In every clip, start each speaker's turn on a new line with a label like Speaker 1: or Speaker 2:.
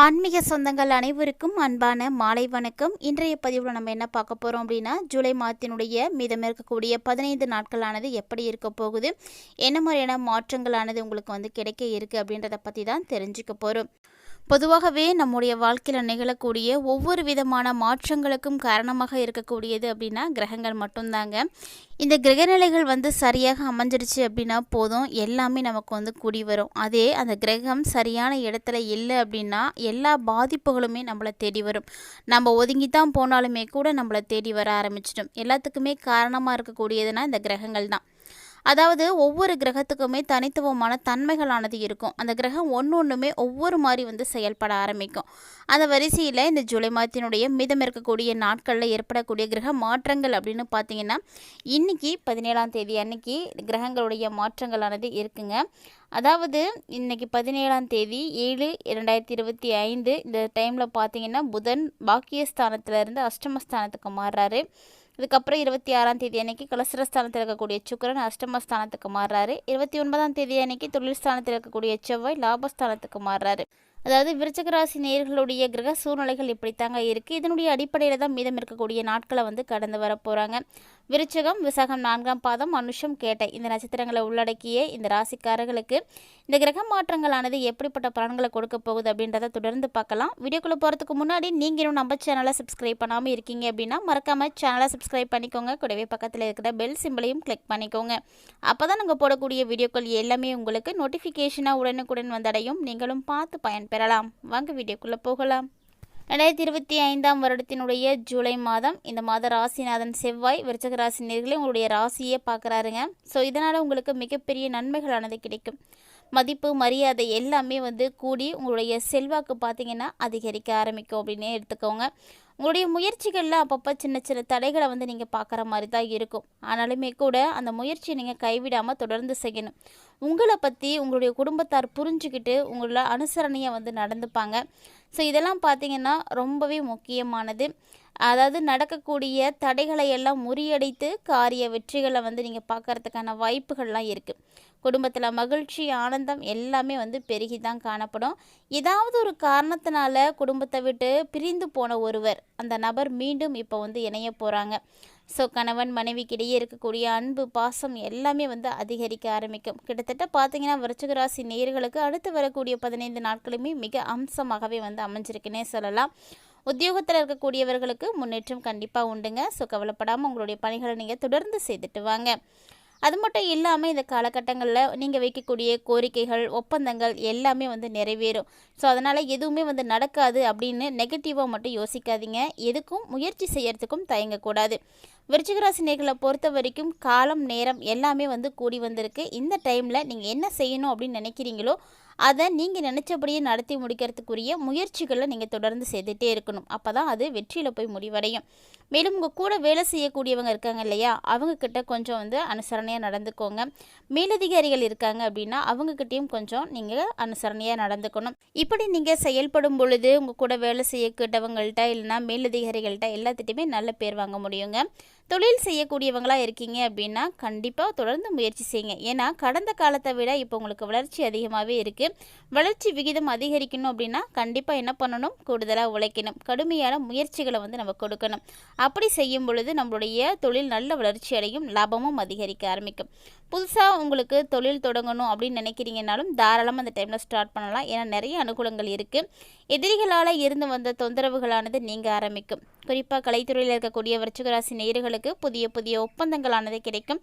Speaker 1: ஆன்மீக சொந்தங்கள் அனைவருக்கும் அன்பான மாலை வணக்கம் இன்றைய பதிவில் நம்ம என்ன பார்க்க போகிறோம் அப்படின்னா ஜூலை மாதத்தினுடைய மீதம் இருக்கக்கூடிய பதினைந்து நாட்களானது எப்படி இருக்க போகுது என்ன மாதிரியான மாற்றங்களானது உங்களுக்கு வந்து கிடைக்க இருக்குது அப்படின்றத பற்றி தான் தெரிஞ்சுக்க போகிறோம் பொதுவாகவே நம்முடைய வாழ்க்கையில் நிகழக்கூடிய ஒவ்வொரு விதமான மாற்றங்களுக்கும் காரணமாக இருக்கக்கூடியது அப்படின்னா கிரகங்கள் மட்டும்தாங்க இந்த கிரகநிலைகள் வந்து சரியாக அமைஞ்சிருச்சு அப்படின்னா போதும் எல்லாமே நமக்கு வந்து கூடி வரும் அதே அந்த கிரகம் சரியான இடத்துல இல்லை அப்படின்னா எல்லா பாதிப்புகளுமே நம்மளை தேடி வரும் நம்ம ஒதுங்கி தான் போனாலுமே கூட நம்மளை தேடி வர ஆரம்பிச்சிடும் எல்லாத்துக்குமே காரணமாக இருக்கக்கூடியதுன்னா இந்த கிரகங்கள் தான் அதாவது ஒவ்வொரு கிரகத்துக்குமே தனித்துவமான தன்மைகளானது இருக்கும் அந்த கிரகம் ஒன்று ஒன்றுமே ஒவ்வொரு மாதிரி வந்து செயல்பட ஆரம்பிக்கும் அந்த வரிசையில் இந்த ஜூலை மாதத்தினுடைய மீதம் இருக்கக்கூடிய நாட்களில் ஏற்படக்கூடிய கிரக மாற்றங்கள் அப்படின்னு பார்த்தீங்கன்னா இன்றைக்கி பதினேழாம் தேதி அன்னைக்கு கிரகங்களுடைய மாற்றங்களானது இருக்குங்க அதாவது இன்றைக்கி பதினேழாம் தேதி ஏழு இரண்டாயிரத்தி இருபத்தி ஐந்து இந்த டைமில் பார்த்தீங்கன்னா புதன் பாக்கியஸ்தானத்திலேருந்து அஷ்டமஸ்தானத்துக்கு மாறுறாரு இதுக்கப்புறம் இருபத்தி ஆறாம் தேதி அன்னைக்கு கலசரஸ்தானத்தில் இருக்கக்கூடிய சுக்கரன் அஷ்டமஸ்தானத்துக்கு மாறுறாரு இருபத்தி ஒன்பதாம் தேதி அன்னைக்கு தொழில் இருக்கக்கூடிய செவ்வாய் லாபஸ்தானத்துக்கு மாறுறாரு அதாவது விருச்சக ராசி நேர்களுடைய கிரக சூழ்நிலைகள் இப்படித்தாங்க இருக்குது இதனுடைய அடிப்படையில் தான் மீதம் இருக்கக்கூடிய நாட்களை வந்து கடந்து வர போகிறாங்க விருச்சகம் விசாகம் நான்காம் பாதம் மனுஷம் கேட்டை இந்த நட்சத்திரங்களை உள்ளடக்கிய இந்த ராசிக்காரர்களுக்கு இந்த கிரக மாற்றங்களானது எப்படிப்பட்ட பலன்களை கொடுக்க போகுது அப்படின்றத தொடர்ந்து பார்க்கலாம் வீடியோக்குள்ளே போகிறதுக்கு முன்னாடி நீங்கள் இன்னும் நம்ம சேனலை சப்ஸ்கிரைப் பண்ணாமல் இருக்கீங்க அப்படின்னா மறக்காமல் சேனலை சப்ஸ்கிரைப் பண்ணிக்கோங்க கூடவே பக்கத்தில் இருக்கிற பெல் சிம்பிளையும் கிளிக் பண்ணிக்கோங்க அப்போ தான் நாங்கள் போடக்கூடிய வீடியோக்கள் எல்லாமே உங்களுக்கு நோட்டிஃபிகேஷனாக உடனுக்குடன் வந்தடையும் நீங்களும் பார்த்து பயன்பெறலாம் வாங்க வீடியோக்குள்ளே போகலாம் ரெண்டாயிரத்தி இருபத்தி ஐந்தாம் வருடத்தினுடைய ஜூலை மாதம் இந்த மாத ராசிநாதன் செவ்வாய் விருச்சக ராசி நேர்களை உங்களுடைய ராசியே பார்க்குறாருங்க ஸோ இதனால் உங்களுக்கு மிகப்பெரிய நன்மைகளானது கிடைக்கும் மதிப்பு மரியாதை எல்லாமே வந்து கூடி உங்களுடைய செல்வாக்கு பார்த்திங்கன்னா அதிகரிக்க ஆரம்பிக்கும் அப்படின்னே எடுத்துக்கோங்க உங்களுடைய முயற்சிகளில் அப்பப்போ சின்ன சின்ன தடைகளை வந்து நீங்கள் பார்க்குற மாதிரி தான் இருக்கும் ஆனாலுமே கூட அந்த முயற்சியை நீங்கள் கைவிடாமல் தொடர்ந்து செய்யணும் உங்களை பற்றி உங்களுடைய குடும்பத்தார் புரிஞ்சுக்கிட்டு உங்களோட அனுசரணையை வந்து நடந்துப்பாங்க ஸோ இதெல்லாம் பார்த்திங்கன்னா ரொம்பவே முக்கியமானது அதாவது நடக்கக்கூடிய தடைகளை எல்லாம் முறியடித்து காரிய வெற்றிகளை வந்து நீங்கள் பார்க்குறதுக்கான வாய்ப்புகள்லாம் இருக்குது குடும்பத்தில் மகிழ்ச்சி ஆனந்தம் எல்லாமே வந்து பெருகி தான் காணப்படும் ஏதாவது ஒரு காரணத்தினால குடும்பத்தை விட்டு பிரிந்து போன ஒருவர் அந்த நபர் மீண்டும் இப்போ வந்து இணைய போகிறாங்க ஸோ கணவன் மனைவிக்கிடையே இருக்கக்கூடிய அன்பு பாசம் எல்லாமே வந்து அதிகரிக்க ஆரம்பிக்கும் கிட்டத்தட்ட பார்த்தீங்கன்னா விருச்சிகராசி நேர்களுக்கு அடுத்து வரக்கூடிய பதினைந்து நாட்களுமே மிக அம்சமாகவே வந்து அமைஞ்சிருக்குன்னே சொல்லலாம் உத்தியோகத்தில் இருக்கக்கூடியவர்களுக்கு முன்னேற்றம் கண்டிப்பாக உண்டுங்க ஸோ கவலைப்படாமல் உங்களுடைய பணிகளை நீங்கள் தொடர்ந்து செய்துட்டு வாங்க அது மட்டும் இல்லாமல் இந்த காலகட்டங்களில் நீங்கள் வைக்கக்கூடிய கோரிக்கைகள் ஒப்பந்தங்கள் எல்லாமே வந்து நிறைவேறும் ஸோ அதனால் எதுவுமே வந்து நடக்காது அப்படின்னு நெகட்டிவாக மட்டும் யோசிக்காதீங்க எதுக்கும் முயற்சி செய்யறதுக்கும் தயங்கக்கூடாது விருச்சிகராசி நேர்களை பொறுத்த வரைக்கும் காலம் நேரம் எல்லாமே வந்து கூடி வந்திருக்கு இந்த டைமில் நீங்கள் என்ன செய்யணும் அப்படின்னு நினைக்கிறீங்களோ அதை நீங்கள் நினச்சபடியே நடத்தி முடிக்கிறதுக்குரிய முயற்சிகளை நீங்கள் தொடர்ந்து செய்துகிட்டே இருக்கணும் அப்போ தான் அது வெற்றியில் போய் முடிவடையும் மேலும் உங்கள் கூட வேலை செய்யக்கூடியவங்க இருக்காங்க இல்லையா அவங்கக்கிட்ட கொஞ்சம் வந்து அனுசரணையாக நடந்துக்கோங்க மேலதிகாரிகள் இருக்காங்க அப்படின்னா அவங்கக்கிட்டேயும் கொஞ்சம் நீங்கள் அனுசரணையாக நடந்துக்கணும் இப்படி நீங்கள் செயல்படும் பொழுது உங்கள் கூட வேலை செய்யக்கிட்டவங்கள்ட்ட இல்லைனா மேலதிகாரிகள்கிட்ட எல்லாத்திட்டையுமே நல்ல பேர் வாங்க முடியுங்க தொழில் செய்யக்கூடியவங்களாக இருக்கீங்க அப்படின்னா கண்டிப்பாக தொடர்ந்து முயற்சி செய்யுங்க ஏன்னா கடந்த காலத்தை விட இப்போ உங்களுக்கு வளர்ச்சி அதிகமாகவே இருக்குது வளர்ச்சி விகிதம் அதிகரிக்கணும் அப்படின்னா கண்டிப்பாக என்ன பண்ணணும் கூடுதலாக உழைக்கணும் கடுமையான முயற்சிகளை வந்து நம்ம கொடுக்கணும் அப்படி செய்யும் பொழுது நம்மளுடைய தொழில் நல்ல வளர்ச்சி அடையும் லாபமும் அதிகரிக்க ஆரம்பிக்கும் புதுசாக உங்களுக்கு தொழில் தொடங்கணும் அப்படின்னு நினைக்கிறீங்கனாலும் தாராளமாக அந்த டைமில் ஸ்டார்ட் பண்ணலாம் ஏன்னா நிறைய அனுகூலங்கள் இருக்குது எதிரிகளால் இருந்து வந்த தொந்தரவுகளானது நீங்கள் ஆரம்பிக்கும் குறிப்பாக கலைத்துறையில் இருக்கக்கூடிய விரச்சகராசி நேயர்களுக்கு புதிய புதிய ஒப்பந்தங்களானது கிடைக்கும்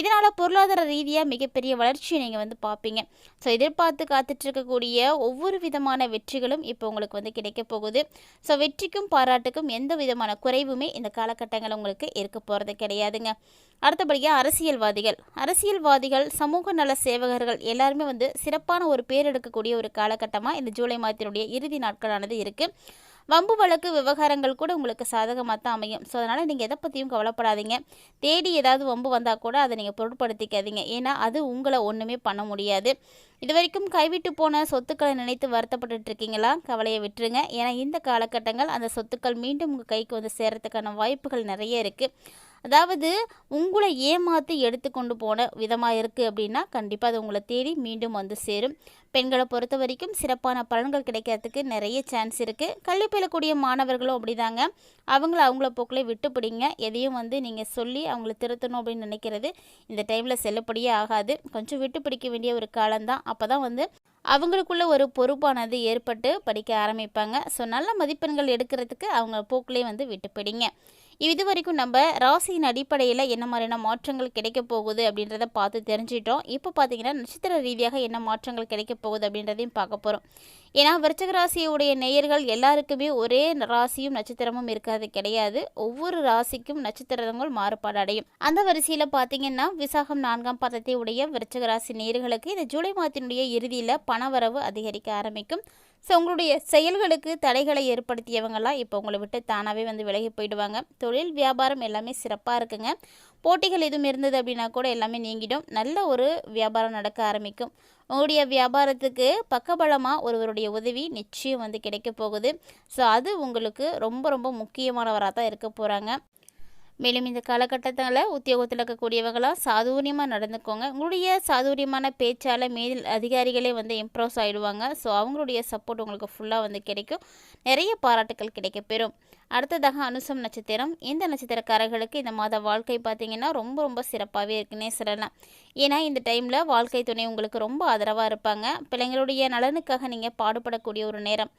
Speaker 1: இதனால் பொருளாதார ரீதியாக மிகப்பெரிய வளர்ச்சியை நீங்கள் வந்து பார்ப்பீங்க ஸோ எதிர்பார்த்து காத்துட்ருக்கக்கூடிய ஒவ்வொரு விதமான வெற்றிகளும் இப்போ உங்களுக்கு வந்து கிடைக்க போகுது ஸோ வெற்றிக்கும் பாராட்டுக்கும் எந்த விதமான குறைவுமே இந்த காலகட்டங்கள் உங்களுக்கு இருக்க போகிறது கிடையாதுங்க அடுத்தபடியாக அரசியல்வாதிகள் அரசியல்வாதிகள் சமூக நல சேவகர்கள் எல்லாருமே வந்து சிறப்பான ஒரு பேர் எடுக்கக்கூடிய ஒரு காலகட்டமாக இந்த ஜூலை மாதத்தினுடைய இறுதி நாட்களானது இருக்குது வம்பு வழக்கு விவகாரங்கள் கூட உங்களுக்கு சாதகமாக தான் அமையும் ஸோ அதனால் நீங்கள் எதை பற்றியும் கவலைப்படாதீங்க தேடி ஏதாவது வம்பு வந்தால் கூட அதை நீங்கள் பொருட்படுத்திக்காதீங்க ஏன்னா அது உங்களை ஒன்றுமே பண்ண முடியாது இது வரைக்கும் கைவிட்டு போன சொத்துக்களை நினைத்து வருத்தப்பட்டு இருக்கீங்களா கவலையை விட்டுருங்க ஏன்னா இந்த காலகட்டங்கள் அந்த சொத்துக்கள் மீண்டும் உங்கள் கைக்கு வந்து சேர்கிறதுக்கான வாய்ப்புகள் நிறைய இருக்குது அதாவது உங்களை ஏமாற்றி எடுத்துக்கொண்டு போன விதமாக இருக்குது அப்படின்னா கண்டிப்பாக அது உங்களை தேடி மீண்டும் வந்து சேரும் பெண்களை பொறுத்த வரைக்கும் சிறப்பான பலன்கள் கிடைக்கிறதுக்கு நிறைய சான்ஸ் இருக்குது கல்வி பயிலக்கூடிய மாணவர்களும் அப்படிதாங்க அவங்கள அவங்கள போக்கிலே விட்டு பிடிங்க எதையும் வந்து நீங்கள் சொல்லி அவங்கள திருத்தணும் அப்படின்னு நினைக்கிறது இந்த டைமில் செல்லப்படியே ஆகாது கொஞ்சம் விட்டு பிடிக்க வேண்டிய ஒரு காலம்தான் அப்போ தான் வந்து அவங்களுக்குள்ள ஒரு பொறுப்பானது ஏற்பட்டு படிக்க ஆரம்பிப்பாங்க ஸோ நல்ல மதிப்பெண்கள் எடுக்கிறதுக்கு அவங்க போக்கிலே வந்து விட்டு பிடிங்க இது வரைக்கும் நம்ம ராசியின் அடிப்படையில் என்ன மாதிரியான மாற்றங்கள் கிடைக்க போகுது அப்படின்றத பார்த்து தெரிஞ்சிட்டோம் இப்போ பார்த்தீங்கன்னா நட்சத்திர ரீதியாக என்ன மாற்றங்கள் கிடைக்க போகுது அப்படின்றதையும் பார்க்க போகிறோம் ஏன்னா விருச்சக ராசியுடைய நேயர்கள் எல்லாருக்குமே ஒரே ராசியும் நட்சத்திரமும் இருக்கிறது கிடையாது ஒவ்வொரு ராசிக்கும் நட்சத்திரங்கள் மாறுபாடு அடையும் அந்த வரிசையில் பார்த்தீங்கன்னா விசாகம் நான்காம் பாதத்தை உடைய விருச்சக ராசி நேயர்களுக்கு இந்த ஜூலை மாதத்தினுடைய இறுதியில் பணவரவு அதிகரிக்க ஆரம்பிக்கும் ஸோ உங்களுடைய செயல்களுக்கு தடைகளை ஏற்படுத்தியவங்களாம் இப்போ உங்களை விட்டு தானாகவே வந்து விலகி போயிடுவாங்க தொழில் வியாபாரம் எல்லாமே சிறப்பாக இருக்குங்க போட்டிகள் எதுவும் இருந்தது அப்படின்னா கூட எல்லாமே நீங்கிடும் நல்ல ஒரு வியாபாரம் நடக்க ஆரம்பிக்கும் உங்களுடைய வியாபாரத்துக்கு பக்கபலமாக ஒருவருடைய உதவி நிச்சயம் வந்து கிடைக்க போகுது ஸோ அது உங்களுக்கு ரொம்ப ரொம்ப முக்கியமானவராக தான் இருக்க போகிறாங்க மேலும் இந்த காலகட்டத்தில் உத்தியோகத்தில் இருக்கக்கூடியவங்களாம் சாதுரியமாக நடந்துக்கோங்க உங்களுடைய சாதுரியமான பேச்சால் மேல் அதிகாரிகளே வந்து இம்ப்ரெஸ் ஆகிடுவாங்க ஸோ அவங்களுடைய சப்போர்ட் உங்களுக்கு ஃபுல்லாக வந்து கிடைக்கும் நிறைய பாராட்டுக்கள் கிடைக்கப்பெறும் அடுத்ததாக அனுசம் நட்சத்திரம் இந்த நட்சத்திரக்காரர்களுக்கு இந்த மாத வாழ்க்கை பார்த்திங்கன்னா ரொம்ப ரொம்ப சிறப்பாகவே இருக்குன்னே சொல்லலாம் ஏன்னா இந்த டைமில் வாழ்க்கை துணை உங்களுக்கு ரொம்ப ஆதரவாக இருப்பாங்க பிள்ளைங்களுடைய நலனுக்காக நீங்கள் பாடுபடக்கூடிய ஒரு நேரம்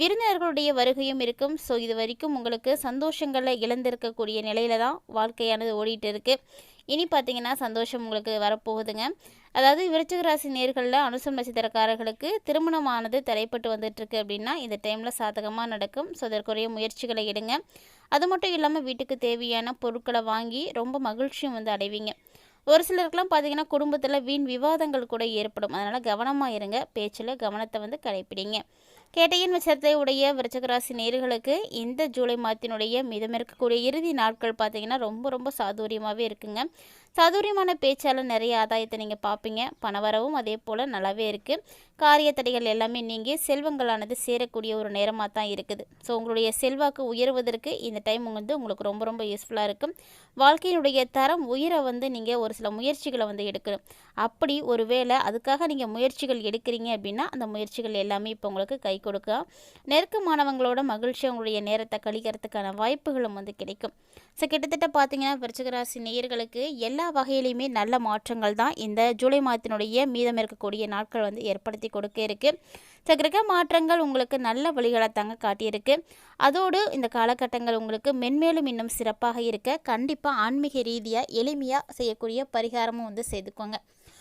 Speaker 1: விருந்தினர்களுடைய வருகையும் இருக்கும் ஸோ இது வரைக்கும் உங்களுக்கு சந்தோஷங்களில் இழந்திருக்கக்கூடிய நிலையில தான் வாழ்க்கையானது ஓடிட்டு இருக்குது இனி பார்த்தீங்கன்னா சந்தோஷம் உங்களுக்கு வரப்போகுதுங்க அதாவது விருச்சிக ராசி நேர்களில் அனுசம் நட்சத்திரக்காரர்களுக்கு திருமணமானது தடைப்பட்டு வந்துட்டுருக்கு அப்படின்னா இந்த டைமில் சாதகமாக நடக்கும் ஸோ அதற்குரிய முயற்சிகளை எடுங்க அது மட்டும் இல்லாமல் வீட்டுக்கு தேவையான பொருட்களை வாங்கி ரொம்ப மகிழ்ச்சியும் வந்து அடைவீங்க ஒரு சிலருக்கெலாம் பார்த்தீங்கன்னா குடும்பத்தில் வீண் விவாதங்கள் கூட ஏற்படும் அதனால் கவனமாக இருங்க பேச்சில் கவனத்தை வந்து கடைப்பிடிங்க கேட்டையின் நட்சத்திரத்தை உடைய விருச்சகராசி நேர்களுக்கு இந்த ஜூலை மாதத்தினுடைய மிதம் இருக்கக்கூடிய இறுதி நாட்கள் பார்த்தீங்கன்னா ரொம்ப ரொம்ப சாதுரியமாகவே இருக்குங்க சதுரியமான பேச்சால் நிறைய ஆதாயத்தை நீங்கள் பார்ப்பீங்க பணவரவும் அதே போல் நல்லாவே இருக்குது காரிய தடைகள் எல்லாமே நீங்கள் செல்வங்களானது சேரக்கூடிய ஒரு நேரமாக தான் இருக்குது ஸோ உங்களுடைய செல்வாக்கு உயர்வதற்கு இந்த டைம் வந்து உங்களுக்கு ரொம்ப ரொம்ப யூஸ்ஃபுல்லாக இருக்கும் வாழ்க்கையினுடைய தரம் உயர வந்து நீங்கள் ஒரு சில முயற்சிகளை வந்து எடுக்கணும் அப்படி ஒரு வேளை அதுக்காக நீங்கள் முயற்சிகள் எடுக்கிறீங்க அப்படின்னா அந்த முயற்சிகள் எல்லாமே இப்போ உங்களுக்கு கை கொடுக்க நெருக்கமானவங்களோட மகிழ்ச்சி உங்களுடைய நேரத்தை கழிக்கிறதுக்கான வாய்ப்புகளும் வந்து கிடைக்கும் ஸோ கிட்டத்தட்ட பார்த்தீங்கன்னா விருச்சிகராசி நேயர்களுக்கு எல்லா எல்லா வகையிலையுமே நல்ல மாற்றங்கள் தான் இந்த ஜூலை மாதத்தினுடைய மீதம் இருக்கக்கூடிய நாட்கள் வந்து ஏற்படுத்தி கொடுக்க இருக்குது இந்த கிரக மாற்றங்கள் உங்களுக்கு நல்ல வழிகளை தாங்க காட்டியிருக்கு அதோடு இந்த காலகட்டங்கள் உங்களுக்கு மென்மேலும் இன்னும் சிறப்பாக இருக்க கண்டிப்பாக ஆன்மீக ரீதியாக எளிமையாக செய்யக்கூடிய பரிகாரமும் வந்து செய்துக்கோங்க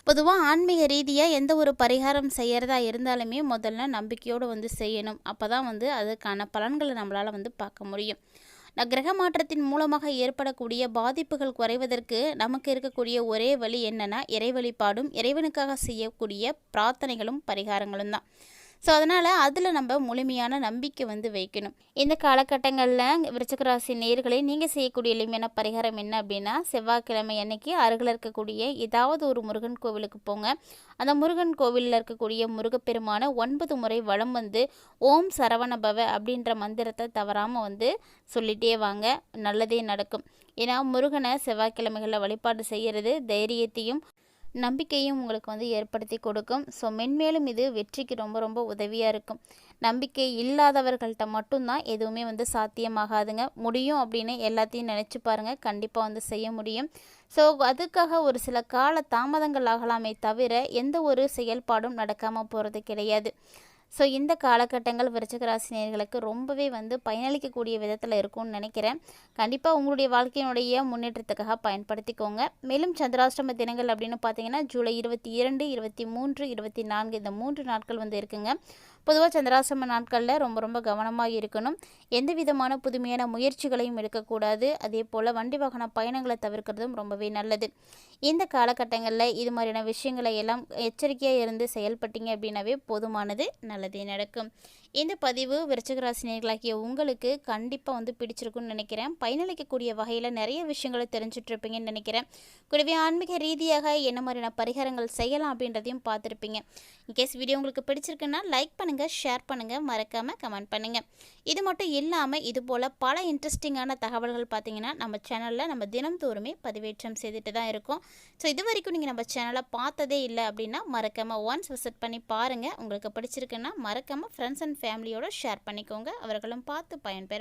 Speaker 1: பொதுவாக ஆன்மீக ரீதியாக எந்த ஒரு பரிகாரம் செய்கிறதா இருந்தாலுமே முதல்ல நம்பிக்கையோடு வந்து செய்யணும் அப்போ தான் வந்து அதுக்கான பலன்களை நம்மளால் வந்து பார்க்க முடியும் கிரக மாற்றத்தின் மூலமாக ஏற்படக்கூடிய பாதிப்புகள் குறைவதற்கு நமக்கு இருக்கக்கூடிய ஒரே வழி என்னென்னா இறை வழிபாடும் இறைவனுக்காக செய்யக்கூடிய பிரார்த்தனைகளும் பரிகாரங்களும் தான் ஸோ அதனால் அதில் நம்ம முழுமையான நம்பிக்கை வந்து வைக்கணும் இந்த காலகட்டங்களில் விருச்சகராசி நேர்களை நீங்கள் செய்யக்கூடிய எளிமையான பரிகாரம் என்ன அப்படின்னா செவ்வாய்க்கிழமை அன்னைக்கு அருகில் இருக்கக்கூடிய ஏதாவது ஒரு முருகன் கோவிலுக்கு போங்க அந்த முருகன் கோவிலில் இருக்கக்கூடிய முருகப்பெருமான ஒன்பது முறை வளம் வந்து ஓம் சரவணபவ அப்படின்ற மந்திரத்தை தவறாமல் வந்து சொல்லிகிட்டே வாங்க நல்லதே நடக்கும் ஏன்னா முருகனை செவ்வாய்க்கிழமைகளில் வழிபாடு செய்கிறது தைரியத்தையும் நம்பிக்கையும் உங்களுக்கு வந்து ஏற்படுத்தி கொடுக்கும் ஸோ மென்மேலும் இது வெற்றிக்கு ரொம்ப ரொம்ப உதவியாக இருக்கும் நம்பிக்கை இல்லாதவர்கள்ட்ட மட்டும்தான் எதுவுமே வந்து சாத்தியமாகாதுங்க முடியும் அப்படின்னு எல்லாத்தையும் நினச்சி பாருங்கள் கண்டிப்பாக வந்து செய்ய முடியும் ஸோ அதுக்காக ஒரு சில கால தாமதங்கள் ஆகலாமே தவிர எந்த ஒரு செயல்பாடும் நடக்காமல் போகிறது கிடையாது ஸோ இந்த காலகட்டங்கள் விருச்சகராசினியர்களுக்கு ரொம்பவே வந்து பயனளிக்கக்கூடிய விதத்தில் இருக்கும்னு நினைக்கிறேன் கண்டிப்பாக உங்களுடைய வாழ்க்கையினுடைய முன்னேற்றத்துக்காக பயன்படுத்திக்கோங்க மேலும் சந்திராஷ்டம தினங்கள் அப்படின்னு பார்த்தீங்கன்னா ஜூலை இருபத்தி இரண்டு இருபத்தி மூன்று இருபத்தி நான்கு இந்த மூன்று நாட்கள் வந்து இருக்குங்க பொதுவாக சந்திராசிரம நாட்களில் ரொம்ப ரொம்ப கவனமாக இருக்கணும் எந்த விதமான புதுமையான முயற்சிகளையும் எடுக்கக்கூடாது அதே போல் வண்டி வாகன பயணங்களை தவிர்க்கிறதும் ரொம்பவே நல்லது இந்த காலகட்டங்களில் இது மாதிரியான விஷயங்களை எல்லாம் எச்சரிக்கையாக இருந்து செயல்பட்டீங்க அப்படின்னாவே போதுமானது நல்லதே நடக்கும் இந்த பதிவு விருச்சகராசினியர்களாகிய உங்களுக்கு கண்டிப்பாக வந்து பிடிச்சிருக்குன்னு நினைக்கிறேன் பயனளிக்கக்கூடிய வகையில் நிறைய விஷயங்களை தெரிஞ்சிட்ருப்பீங்கன்னு நினைக்கிறேன் கூடவே ஆன்மீக ரீதியாக என்ன மாதிரியான பரிகாரங்கள் செய்யலாம் அப்படின்றதையும் பார்த்துருப்பீங்க இன்கேஸ் வீடியோ உங்களுக்கு பிடிச்சிருக்குன்னா லைக் பண்ணுங்கள் ஷேர் பண்ணுங்கள் மறக்காமல் கமெண்ட் பண்ணுங்கள் இது மட்டும் இல்லாமல் இது பல இன்ட்ரெஸ்டிங்கான தகவல்கள் பார்த்தீங்கன்னா நம்ம சேனலில் நம்ம தினந்தோறுமே பதிவேற்றம் செய்துட்டு தான் இருக்கோம் ஸோ இது வரைக்கும் நீங்கள் நம்ம சேனலை பார்த்ததே இல்லை அப்படின்னா மறக்காமல் ஒன்ஸ் விசிட் பண்ணி பாருங்கள் உங்களுக்கு பிடிச்சிருக்குன்னா மறக்காமல் ஃப்ரெண்ட்ஸ் அண்ட் ஃபேமிலியோடு ஷேர் பண்ணிக்கோங்க அவர்களும் பார்த்து பயன்பெற